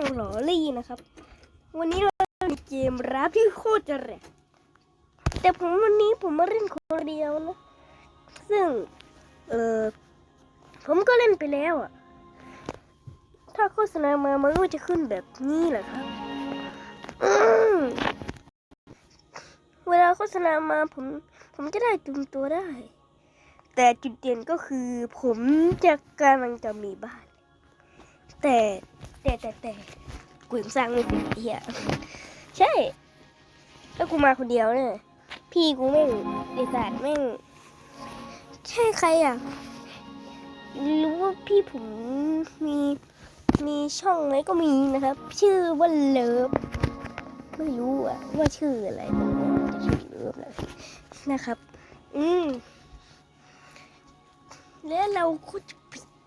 องหลอลี่นะครับ วันนี้เรามีเกมรับที่โคตรจะแรงแต่ผมวันนี้ผมมาเล่นคนเดียวนะ ซึ่ง เออผมก็เล่นไปแล้วอะถ้าโฆษณามามันก็จะขึ้นแบบนี้แหละครับเวลาโฆษณามาผม ผมจะได้ตุมตัวได้ แต่จุดเด่นก็คือผมจะกำลังจะมีบ้าน แต่ แต่แต่แต่กูยังสร้างไม่เสร็จเฮียใช่ แล้วกูมาคนเดียวเนี่ยพี่กูแม่งเดศาสตร์แม่ง ใช่ใครอะรู้ว่าพี่ผมมีมีช่องไหมก็มีนะครับ ชื่อว่าเลิฟไม่รู้อะว่าชื่ออะไรจะชื่อเลิฟนะนะครับ อืมแล้วเราก็จะ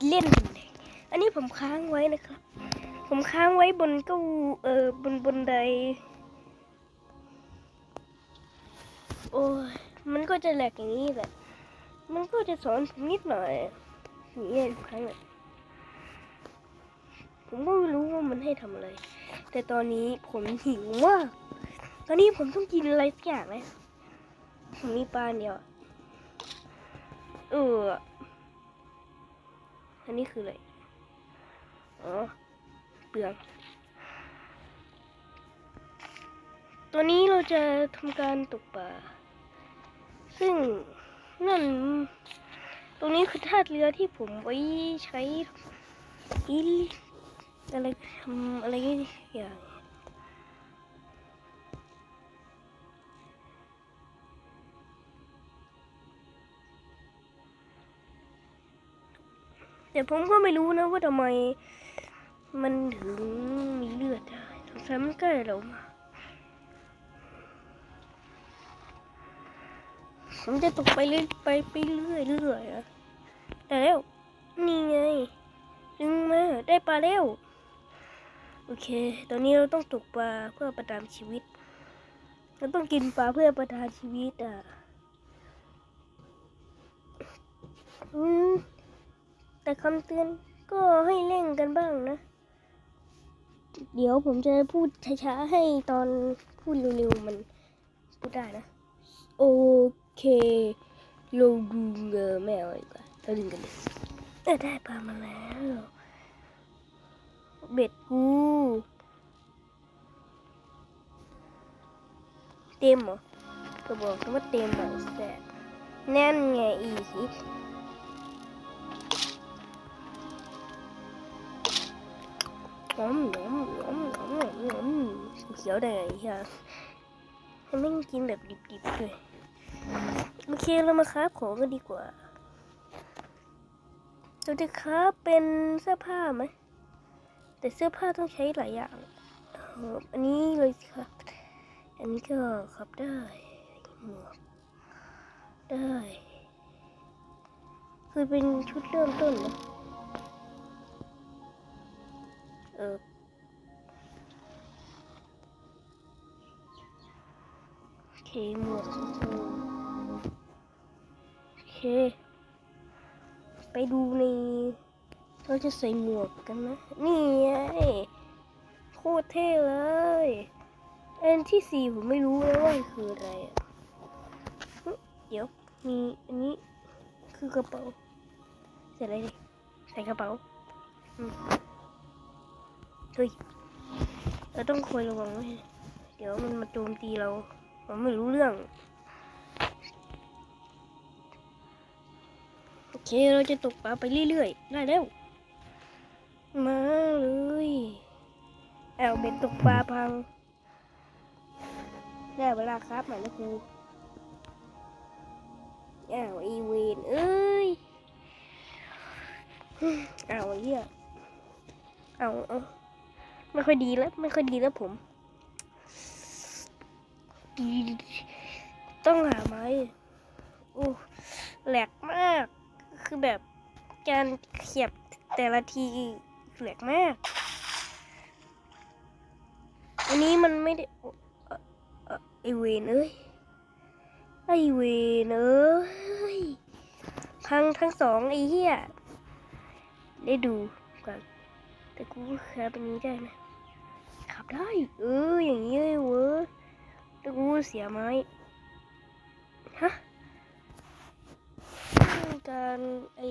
เล่น อันนี้ผมค้างไว้นะครับ ผมค้างไว้บนเก้าเออบนบนไดโอ้ยมันก็จะแหลกอย่างนี้แหละ มันก็จะสอนผมนิดหน่อยอย่างนี้ทุกครั้งเลยผมก็ไม่รู้ว่ามันให้ทำอะไร แต่ตอนนี้ผมหิวมาก ตอนนี้ผมต้องกินอะไรสักอย่างนะผมมีปลาเดียว เออ อันนี้คืออะไร อ๋อ เปลืองตอนนี้เราจะทำการตกปลา ซึ่งนั่น ตรงนี้คือท่าเรือที่ผมไว้ใช้อีอะไรทำอะไรอย่างแต่ผมก็ไม่รู้นะว่าทำไม มันถึงมีเลือดได้สงสัยมันใกล้เรามาผมจะตกไปเรื่อยไปไปเรื่อยเรื่อยอะแต่แล้วนี่ไงดึงมาได้ปลาแล้วโอเค ตอนนี้เราต้องตกปลาเพื่อประทังชีวิต เราต้องกินปลาเพื่อประทังชีวิตอะอืมแต่คำเตือนก็ให้เร่งกันบ้างนะ เดี๋ยวผมจะพูดช้าๆให้ตอนพูดเร็วๆมันพูดได้นะ โอเคเราดูเงอแมวดีกว่าเราดึงกันเลยได้ปลามาแล้ว เบ็ดกูเต็มเหรอก็บอกว่าเต็มอะแต่แน่นไงอีสิ น้ำน้ำน้ำน้ำน้ำเขียวได้ไงเฮียมันไม่กินแบบดิบๆเลยโอเคเรามาค้าของกันดีกว่าเราจะค้าเป็นเสื้อผ้าไหมแต่เสื้อผ้าต้องใช้หลายอย่างอันนี้เลยครับ อันนี้ก็ครับได้หมวกได้ คือเป็นชุดเริ่มต้นนะ เออโอเคหมวกโอเค ไปดูในเราจะใส่หมวกกันนะ นี่ไงโคตรเท่เลยอันที่สี่ผมไม่รู้แล้วว่ามันคืออะไรอะเดี๋ยวมีอันนี้คือกระเป๋าใส่อะไรดิใส่กระเป๋าอืม ฮ้ยเราต้องคอยระวังไว้เดี๋ยวมันมาโจมตีเราผมไม่รู้เรื่อง โอเคเราจะตกปลาไปเรื่อยๆ ได้แล้ว มาเลยแอลเบ็ดตกปลาพัง ได้เวลาครับหมายนะครูอ้าวอีเวนเอ้ยอ้าวไอ้เหี้ยเอาเอา ไม่ค่อยดีแล้วไม่ค่อยดีแล้วผม ต้องหาไม้โอ้แหลกมาก คือแบบการเขียบแต่ละทีแหลกมาก อันนี้มันไม่ได้อ้เอ่อเอ่อไอเวนเอ้ยไอเวนเอ้ยพังทั้งสองไอเหี้ยได้ดูก่อนแต่กูแค่เป็นนี้ได้นะ ได้ เออ อย่างนี้เลยเว้ยแตกูเสียไม้ฮะการไอ้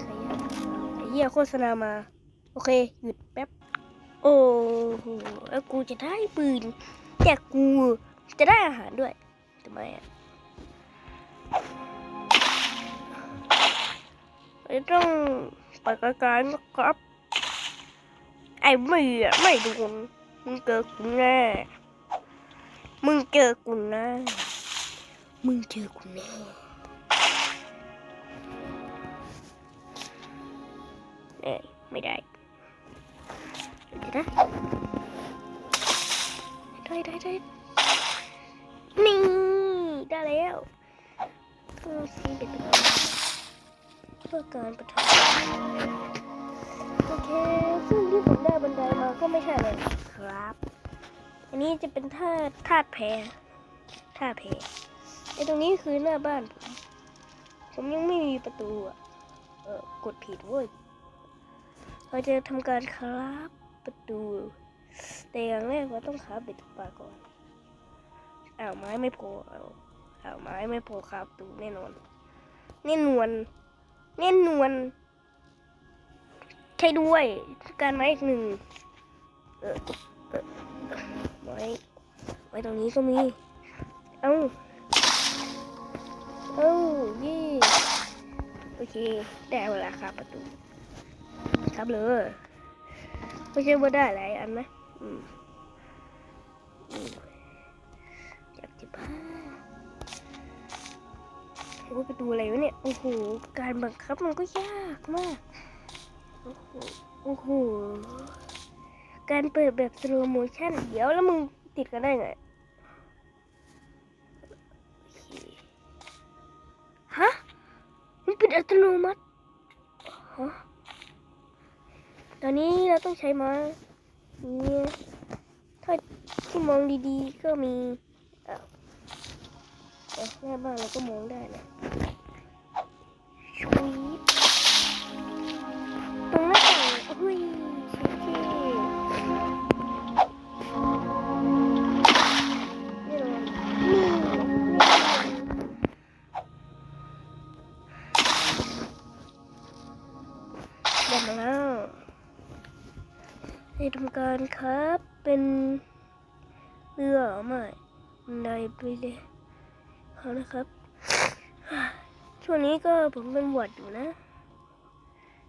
ใครอะไอ้เหี้ยโฆษณามา โอเค หยุดแป๊บ โอ้โห แล้วกูจะได้ปืน แต่กูจะได้อาหารด้วยทำไมอะไม่ต้องไปไกลๆนะครับ ไอ้ไม่อะไม่โดนมึงเจอกูแน่มึงเจอกูแน่มึงเจอกูแน่เอ้ยไม่ได้เดี๋ยวนะได้ได้ได้นี่ได้แล้วต้องซีเด็ดเพื่อการประทับ โอเค ซึ่งที่ผมได้บันไดมาก็ไม่ใช่อะไรครับ อันนี้จะเป็นท่าท่าแพท่าแพไอตรงนี้คือหน้าบ้านผม ผมยังไม่มีประตูอะ เออกดผิดเว้ย เราจะทำการคราบประตู แต่อย่างแรกเราต้องคราบเบ็ดตกปลาก่อนอ้าวไม้ไม่พอเอาอ้าวไม้ไม่พอคราบประตูแน่นอน แน่นวนแน่นวน ใช่ด้วย การไม้อีกหนึ่งไม้ไว้ตรงนี้ก็มี เอ้า เอ้ายี่โอเค ได้เวลาครับประตู ครับเลย ไม่ใช่ว่าได้หลายอันนะอืมอยากจะบ้าเฮ้ยว่าประตูอะไรวะเนี่ย โอ้โห การบังคับมันก็ยากมาก โอ้โห การเปิดแบบสโลโมชั่นเดี๋ยวแล้วมึงติดกันได้ไง ฮะ มันเป็นอัตโนมัติ ฮะ ตอนนี้เราต้องใช้ไม้นี่ถ้าที่มองดีๆ ก็มีอ้าวแต่หน้าบ้านเราก็มองได้นะชุย อุ้ยเท่ๆนี่เลยนี่ได้มาแล้วให้ทำการครับเป็นเรือไม่บันไปเลยเอานะครับ ช่วงนี้ก็ผมเป็นหวัดอยู่นะ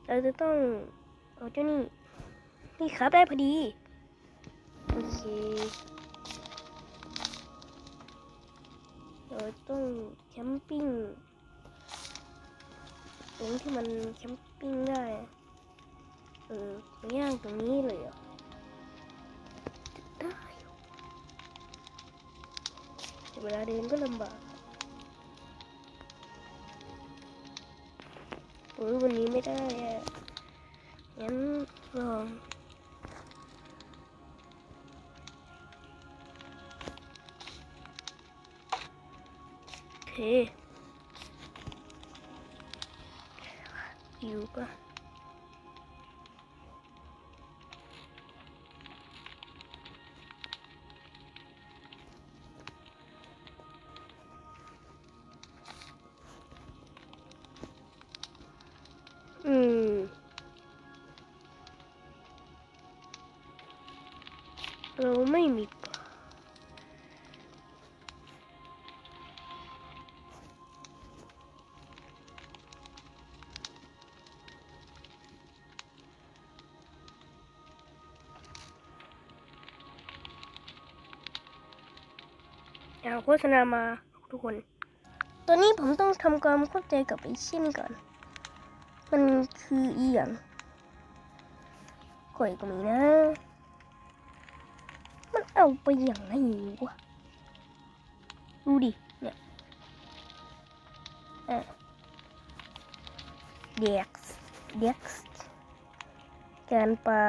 เราจะต้อง เอาเจ้านี่ นี่ครับได้พอดี โอเคเราต้องแคมปิ้งตรงที่มันแคมปิ้งได้เออมาย่างตรงนี้เลยอะได้เวลาเดินก็ลำบากโอ้ยวันนี้ไม่ได้อะ งั้นลอ โฆษณามาทุกคนตอนนี้ผมต้องทำความเข้าใจกับไอ้ชิ้นก่อน มันคืออีหยังข่อยก็มีนะ มันเอาไปอย่างไรวะดูดิ เนี่ยอะเด็กเด็กการปลา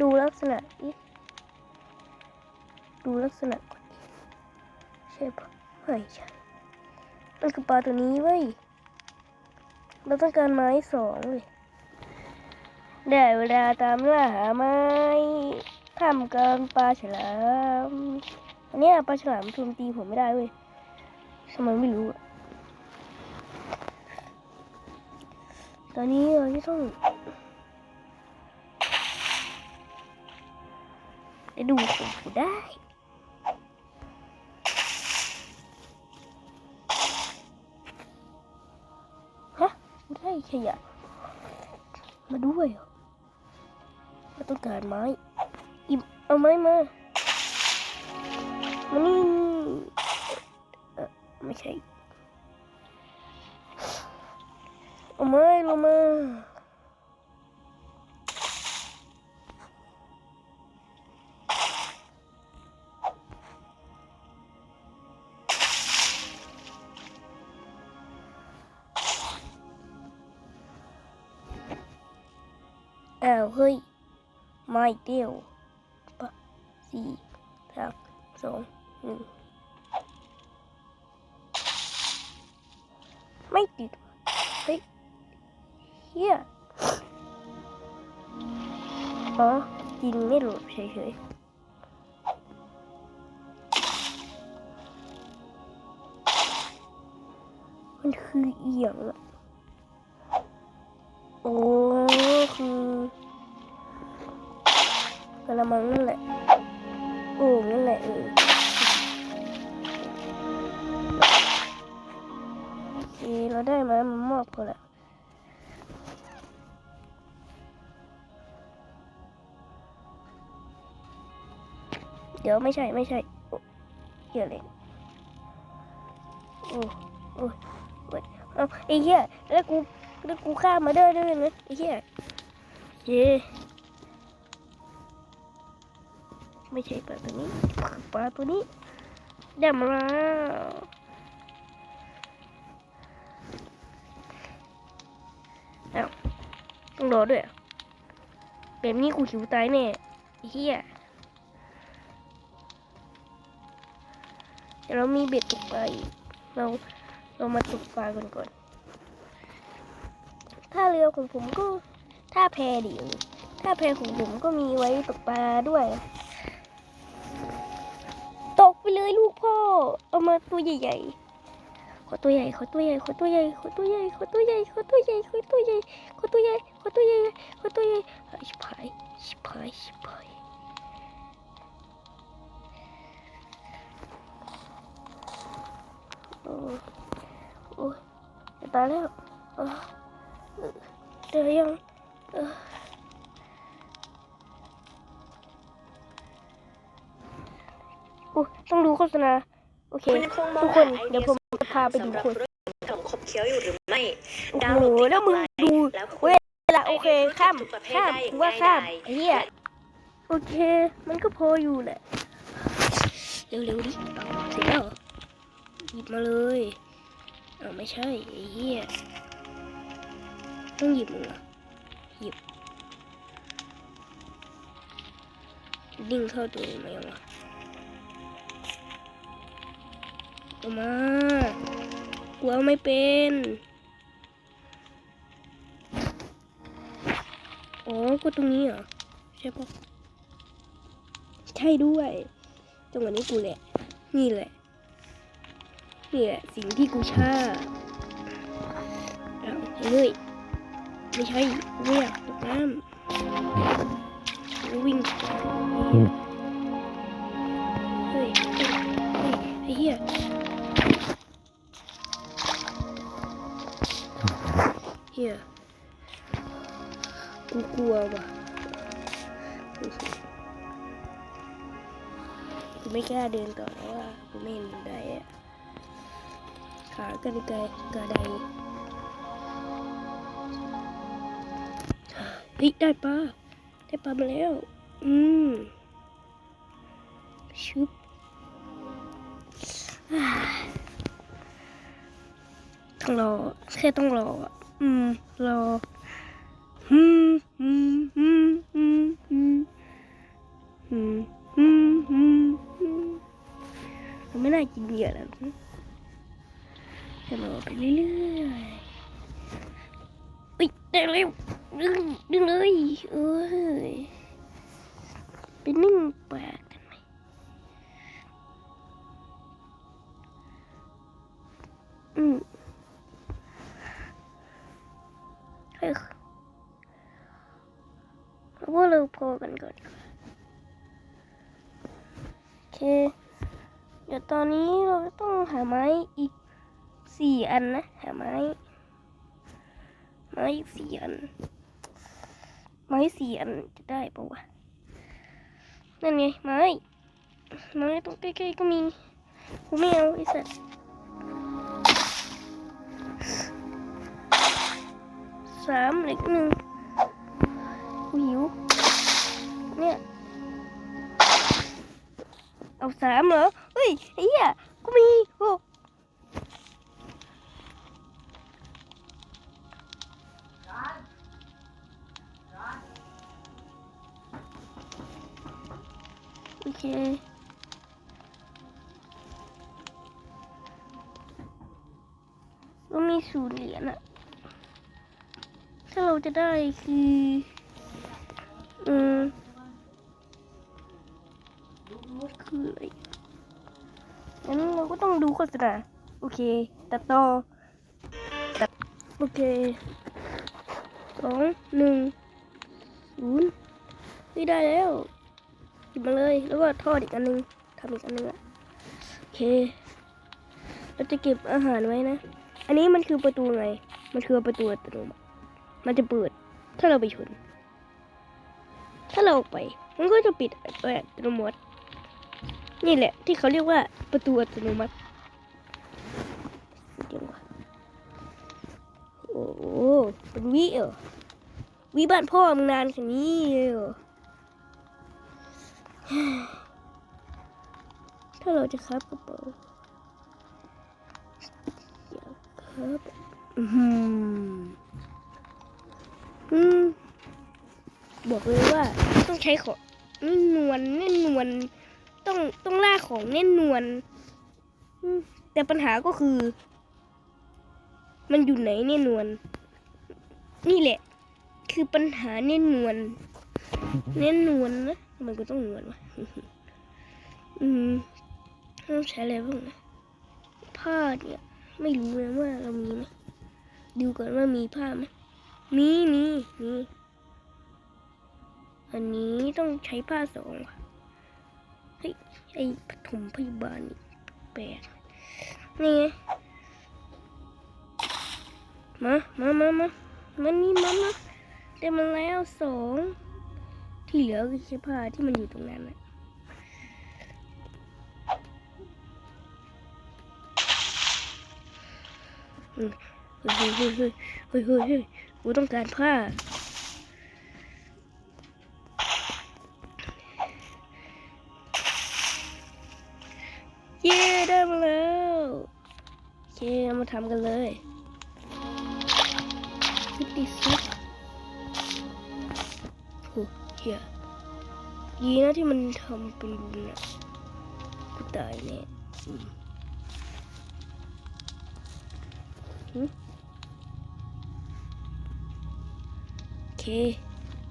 ดูลักษณะดิ ดูลักษณะก่อนดิใช่ปะไม่ใช่มันคือปลาตัวนี้เว้ยเราต้องการไม้สองเลยได้เวลาตามล่าหาไม้ทำกลางปลาฉลามอันนี้ปลาฉลามทุมตีผมไม่ได้เว้ยทำไมไม่รู้อะตอนนี้เราจะต้องไปดูของกูได้ ขยะ มาด้วยเราต้องการไม้ อิมเอาไม้มามานี่เออไม่ใช่เอาไม้ลงมา อ้าวเฮ้ย ไม่เดียวปะสี่สามสองหนึ่งไม่ติดเฮ้ยเฮียอ๋อยิงไม่หลุดเฉยๆมันคือเอียงอะ อกระมังนั่นแหละโอ่งนั่นแหละเออเคเราได้มามามอบกันแล้วเดี๋ยวไม่ใช่ไม่ใช่เหี้ยอะไรโอ้โอ้โอ้ยเอาไอ้เหี้ยแล้วกูแล้วกูข้ามมาได้ด้วยนะไอ้เหี้ยเย้ ไม่ใช่ปลาตัวนี้ปลาตัวนี้ได้มาแล้วเอ้าต้องรอด้วยแบบนี้กูหิวตายแน่ไอ้เหี้ยเดี๋ยวเรามีเบ็ดตกปลาอีกเราเรามาตกปลากันก่อนถ้าเรือของผมก็ท่าแพดิท่าแพของผมก็มีไว้ตกปลาด้วย มาตัวใหญ่ๆ ขอตัวใหญ่ ขอตัวใหญ่ ขอตัวใหญ่ ขอตัวใหญ่ ขอตัวใหญ่ ขอตัวใหญ่ ขอตัวใหญ่ ขอตัวใหญ่ ขอตัวใหญ่ ขอตัวใหญ่ชิบหายชิบหายชิบหายโอ้โอ้ยตายแล้วเออเดี๋ยวยังออโอ้ต้องดูโฆษณา โอเคคุณยังคงมองทุกคนหาไอเดีย เดี๋ยวผมจะพาไปดูสำหรับคนธุรกิจขนมขบเคี้ยวอยู่หรือไม่โอ้ดาวโหน์โหลดแล้วมึงไลน์ดูแล้วคุเวยลาโอเคข้ามทุกประเภทข้ามได้อย่างว่าข้ามง่ายดายไอ้เหี้ยโอเค มันก็พออยู่แหละเร็วๆดิเอาเสร็จแล้วเหรอหยิบมาเลยเอาไม่ใช่ไอ้เหี้ยต้องหยิบมึงเหรอหยิบดิ่งเข้าตัวเองไหมวะ เอมากูเอาไม่เป็นอ๋อก็ตรงนี้เหรอ ใช่ปะใช่ด้วยจังหวะนี้กูแหละ นี่แหละ นี่แหละ สิ่งที่กูชอบเอาเฮ้ยไม่ใช่กูไม่อยกตกน้ำวิ่งเฮ้ยเฮ้ยเฮ้ยไอ้เหี้ย หี้ยกูกลัวว่ะกูไม่กล้าเดินต่อแล้วว่ากูไม่เห็นบันไดอะขากันไกลกระไดเฮ้ยได้ปลาได้ปลามาแล้ว อืมชุบอ่าต้องรอแค่ต้องรออะ อืมรออืมอืมอืมอืมอืมอืมอืมอืมอืมมันไม่น่ากินเยอะนะจะรอไปเรื่อยๆอุ้ยได้เร็วดึงดึงเลยเอ้ยไปนึ่งปลากันไหมอืม เอาว่าเราพอกันก่อนโอเค เดี๋ยวตอนนี้เราต้องหาไม้อีกสี่อันนะ หาไม้ ไม้อีกสี่อัน ไม้สี่อันจะได้ปะวะ นั่นไงไม้ ไม้ตรงใกล้ๆก็มีกูไม่เอาไอ้สัตว์สามเหล็กหนึ่ง กูหิว เนี่ย เอาสามเหรอ เฮ้ยไอ้เหี้ยกูมีหกโอเคก็มีศูนย์เหรียญอะถ้าเราจะได้คือ โฆษณาโอเคตัดต่อตัดโอเคสองหนึ่งศูนย์ไม่ได้แล้วหยิบมาเลยแล้วก็ทอดอีกอันหนึงทำอีกอันหนึงอะโอเคเราจะเก็บอาหารไว้นะ อันนี้มันคือประตูไง มันคือประตูอัตโนมัติมันจะเปิด ถ้าเราไปชน ถ้าเราออกไป มันก็จะปิดโดยอัตโนมัตินี่แหละ ที่เขาเรียกว่าประตูอัตโนมัติ โอ้โหเป็นวิเหรอวิบ้านพ่อมึงนานขนาดนี้เลยเหรอถ้าเราจะครับกระเป๋าเดี๋ยวครับอือหืออืมบอกเลยว่าต้องใช้ของนี่นวลแน่นนวลต้องต้องล่าของแน่นนวลแต่ปัญหาก็คือ มันอยู่ไหนแน่นวลนี่แหละ คือปัญหาแน่นวลแน่นวลนะทำไมันก็ต้องนวลวะอืมต้องใช้อะไรบ้างนะผ้าเนี่ยไม่รู้เลยว่าเรามีไหมดูก่อนว่ามีผ้าไหมมีมีมีอันนี้ต้องใช้ผ้าสองว่ะเฮ้ยไอ้ปฐมพยาบาลนี่แปลกนี่ไง มามามามามันนี่มามาได้มาแล้วสองที่เหลือคือเสื้อผ้าที่มันอยู่ตรงนั้นนะอืมเฮ้ยเฮ้ยเฮ้ยเฮ้ยเฮ้ยเฮ้ยกูต้องการผ้าเย้ได้มาแล้วโอเคมาทำกันเลย ซิติซุปโอ้เฮียดีนะที่มันทำเป็นบุญอะกูตายแน่โอเค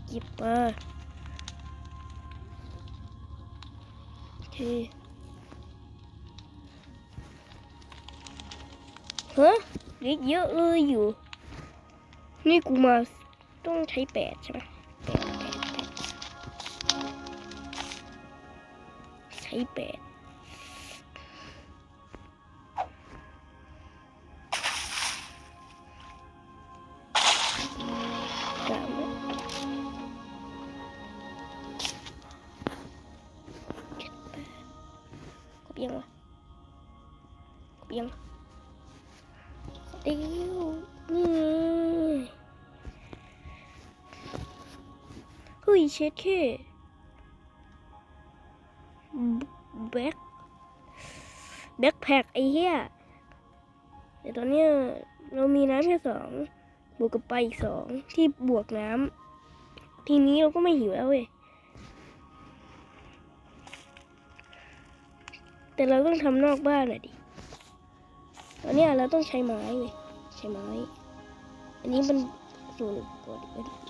หยิบมาโอเคฮะเล็กเยอะเลยอยู่ นี่กูมาต้องใช้แปดใช่ไหมแปดแปดใช้แปดก็ยังวะยังดี เฮ้ยเช็ดแค่แบ็คแบ็คแพ็คไอ้เหี้ยแต่ตอนเนี้ยเรามีน้ำแค่สองบวกกับไปอีกสองที่บวกน้ำทีนี้เราก็ไม่หิวแล้วเว้ยแต่เราต้องทำนอกบ้านหน่อยดิตอนนี้เราต้องใช้ไม้เว้ยใช้ไม้ อันนี้มันส่วนก่อน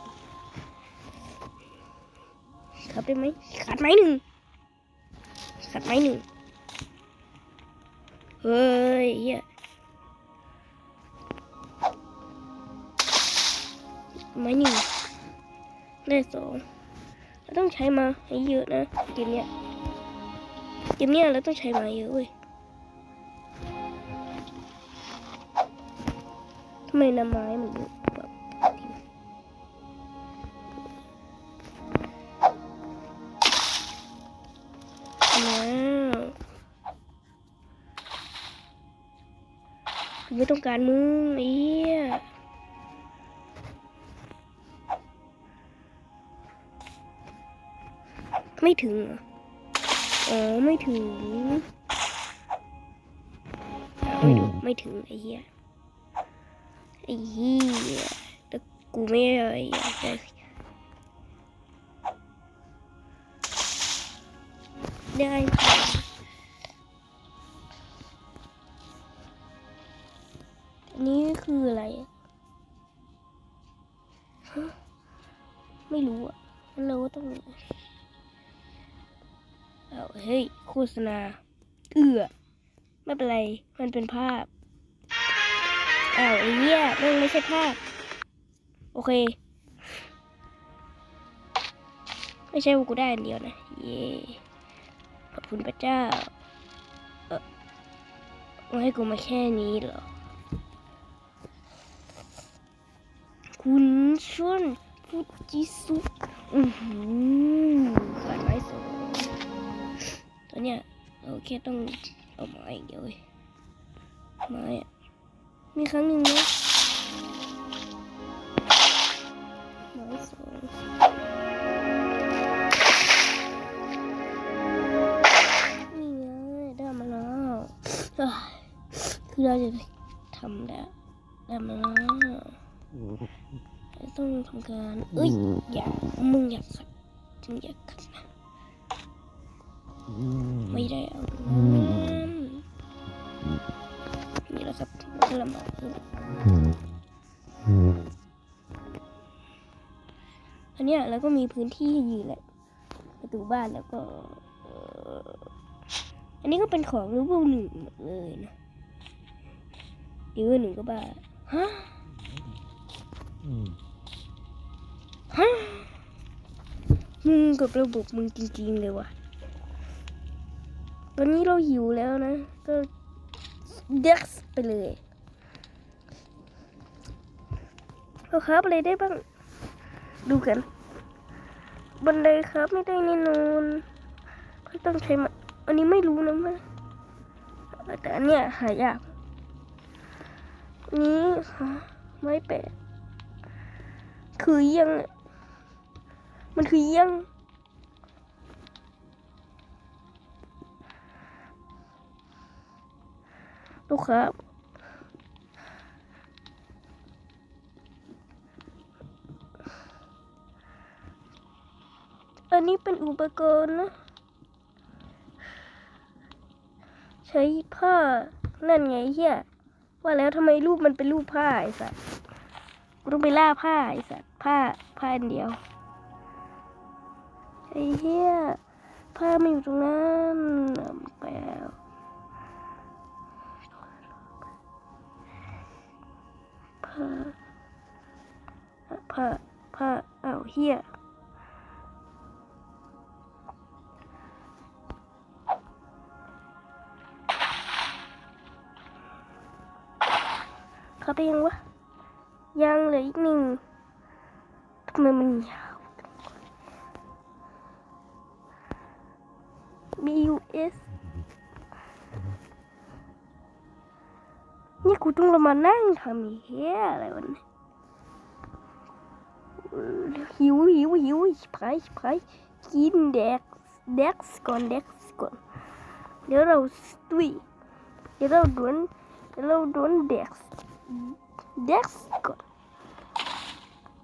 ครับได้ไหมขาดไม้หนึ่งขาดไม้หนึ่งเฮ้ยเหี้ยไม้หนึ่งได้สองเราต้องใช้มาให้เยอะนะเกมเนี้ยเกมเนี้ยเราต้องใช้มาเยอะเว้ยทำไมน้ำไม้มันเยอะ กูไม่ต้องการมึงไอ้เหี้ยไม่ถึงเหรออ๋อไม่ถึง ไม่ถึงไม่ถึงไอ้เหี้ยไอ้เหี้ยแต่กูไม่อะไรอยากจะได้ ษณา เอือไม่เป็นไร มันเป็นภาพอ้าวไอ้เหี้ยมันไม่ใช่ภาพ โอเค ไม่ใช่ว่ากูได้อันเดียวนะ เย่ขอบคุณพระเจ้า เออมาให้กูมาแค่นี้เหรอ คุณชวนฟูจิสุอือหือขาดไม้สอง อนเนี้ยเราแค่ต้องเอาไม้ย่างเดียวไม้อะมีครั้งหนึ่งนะไม้สองนี่ไงได้มาแล้วคือเราจะทำได้ได้มาแล้วต้องทำการเอ้ย อย่ามึงอย่าขัดมึงอย่าขัดนะ ไม่ได้เอาน้ำนี่แหละครับกระมังอันเนี้ยแล้วก็มีพื้นที่อยู่แหละประตูบ้านแล้วก็เอ่ออันนี้ก็เป็นของรูปหนึ่งหมดเลยนะอีกหนึ่งก็บ้าฮะฮะมึงกับระบบมึงจริงๆเลยว่ะ ตอนนี้เราหิวแล้วนะ ก็เด็กไปเลยเราครับอะไรได้บ้าง ดูกัน บันไดครับไม่ได้แน่นอนก็ต้องใช้มาอันนี้ไม่รู้นะว่าแต่อันเนี้ยหายากนี้ไม่แปลกคือยัง มันคือยัง ลูกครับ อันนี้เป็นอุปกรณ์นะใช้ผ้า นั่นไงเฮียว่าแล้วทำไมรูปมันเป็นรูปผ้าไอ้สัตว์กูต้องไปล่าผ้าไอ้สัตว์ผ้าผ้าอันเดียวไอ้เฮียผ้ามันอยู่ตรงนั้นแปล ผ้าผ้าผ้าอ้าเฮียเขาไปยังวะ ยังเหลืออีกหนึ่งทำไมมันยาว B U S ಈ ಕುಟುಂಬವನ್ನು ನಮಗೆ ಹೇಳವನ್ನ ಇವು ಇವು ಇವು ಸ್ಪ್ರೈ ಸ್ಪ್ರೈ in der Dexcon, Dexcon. Der ist tui. Der ist drin, der ist drin Dex. Dexcon.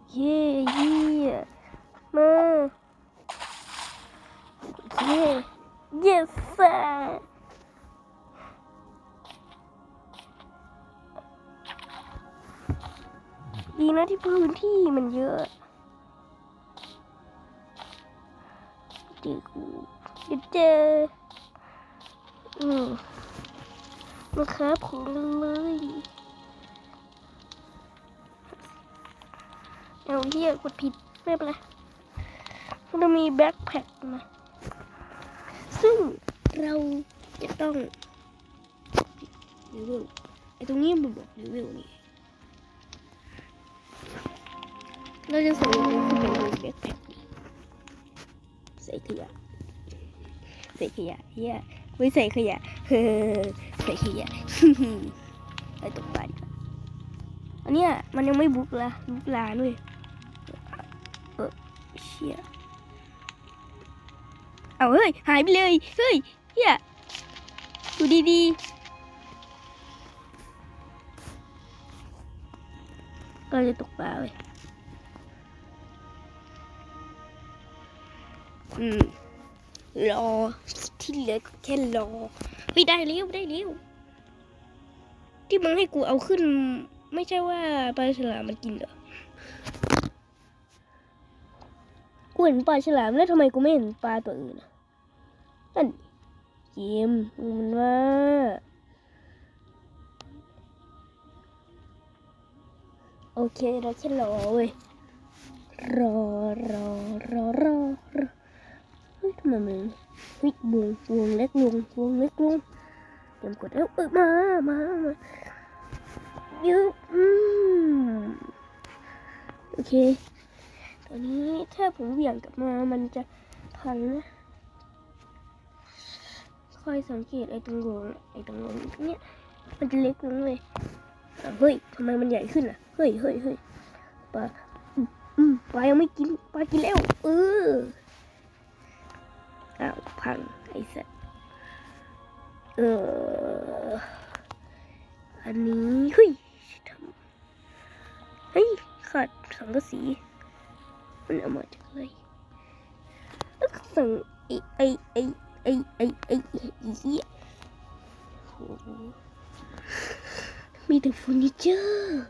Yeah, yeah. Ma. Yeah. Yes, sir. ดีนะที่พื้นที่มันเยอะเจอกูเจออืมมาครับของเลยเอาเหี้ยกดผิดไม่เป็นไรมันจะมีแบ็คแพ็คนะ ซึ่งเราจะต้องเลเวลไอ้ตรงนี้มันบอกเลเวลนี่ เราจะส่งมันขึ้นไปในแบ็คแพ็คนี่ใส่ขยะใส่ขยะเฮียไม่ใส่ขยะเฮ้ใส่ขยะไปตกปลาอันเนี้ยมันยังไม่บุกละบุกลาด้วยเออเชี่ยเอาเฮ้ยหายไปเลยเฮ้ยเฮียดูดีๆก็จะตกปลาเว้ย รอที่เหลือแค่รอเฮ้ยได้เร็วได้เร็วที่มึงให้กูเอาขึ้น ไม่ใช่ว่าปลาฉลามมันกินเหรอกูเห็นปลาฉลามแล้วทำไมกูไม่เห็นปลาตัวอื่นอะนั่นเกมมันว่าโอเคเราแค่รอเว้ยรอรอรอรอรอ ทำไมมันเฮ้ยวงวงเล็กลงวงเล็กลงเตรียมกดแล้วเออมามามาเยอะอืมโอเคตอนนี้ถ้าผมเหวี่ยงกลับมามันจะพันนะคอยสังเกตไอ้ตรงวงไอ้ตรงวงเนี้ยมันจะเล็กลงเลยเฮ้ยทำไมมันใหญ่ขึ้นอะเฮ้ยเฮ้ยเฮ้ยปลาปลายังไม่กินปลากินแล้วเออ อ้าวพังไอ้สัสเอออันนี้เฮ้ยทำเฮ้ยขาดสังกะสีมันเอามาจากอะไรแล้วสั่งไอ้ไอ้ไอ้ไอ้ไอ้ไอ้ไอ้เหี้ยโอ้มีแต่เฟอร์นิเจอร์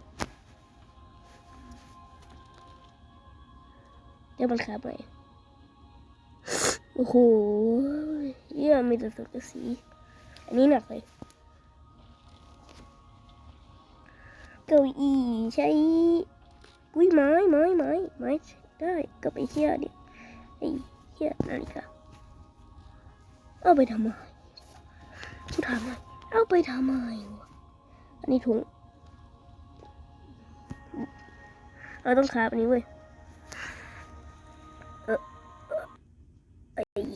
เดี๋ยวมันขาไป โอ้โหเยี่ยมีแต่สังกะสี อันนี้หนักเลย เก้าอี้ใช้อุ้ยไม้ไม้ไม้ไม้ใช้ได้ก็ไปเชี่ยดิไอ้เชี่ยนาฬิกาเอาไปทำไมกูถามหน่อยเอาไปทำไมวะอันนี้ถุง เราต้องคาบอันนี้เว้ย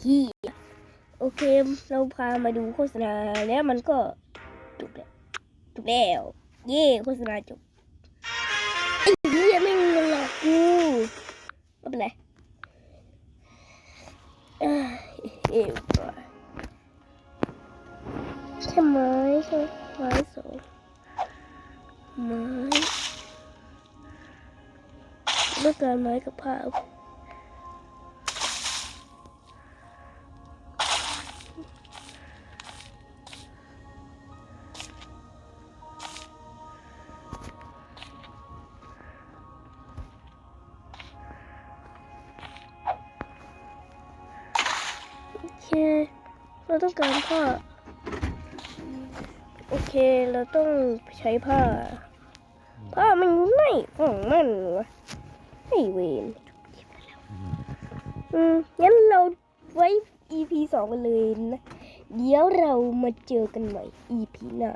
ไอ้เหี้ยโอเค เราพามาดูโฆษณาแล้วมันก็จบแล้วจบแล้ว เย่โฆษณาจบไอ้เหี้ยไม่งหลอกกูไม่เป็นไรเอ้ยใช่ไหมใช่ไหมไม้สองไม้ต้องการไม้กับผ้า การผ้า โอเคเราต้องใช้ผ้า ผ้ามันอยู่ไหนของมันวะไอ้เวนอืมงั้นเราไว้ EP สองกันเลยนะ เดี๋ยวเรามาเจอกันใหม่ EP หน้า